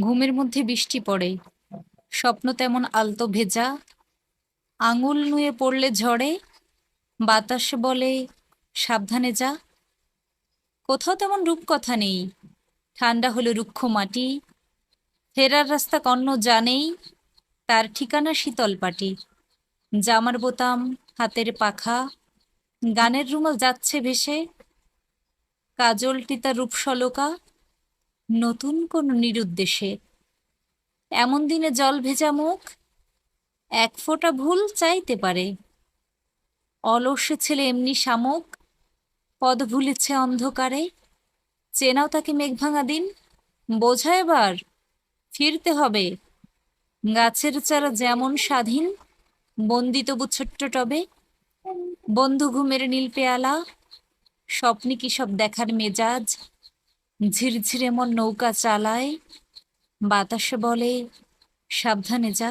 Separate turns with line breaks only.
ঘুমের মধ্যে বৃষ্টি পড়ে। স্বপ্ন তেমন আলতো ভেজা। আঙুল নুয়ে পড়লে ঝড়ে বাতাস বলে, সাবধানে যা। কোথাও তেমন রূপকথা নেই। ঠান্ডা হলো রুক্ষ মাটি। ফেরার রাস্তা কন্ন জানেই, তার ঠিকানা শীতল পাটি জামার বোতাম, হাতের পাখা, গানের রুমাল যাচ্ছে ভেসে। কাজলটি তার রূপসলকা। নতুন কোন নিরুদ্দেশে। এমন দিনে জল ভেজা মুখ এক ফোঁটা ভুল চাইতে পারে। অলস ছেলে এমনি শামুক, পদ ভুলেছে অন্ধকারে। চেনাও তাকে মেঘভাঙা দিন। বোঝা এবার, ফিরতে হবে। গাছের চারা যেমন স্বাধীন বন্দি তবু ছোট্ট টবে। বন্ধু ঘুমের নীল পেয়ালা, স্বপ্নে কি সব দেখার মেজাজ? ঝিরঝিরে এমন নৌকা চালায় বাতাসে বলে সাবধানে যা।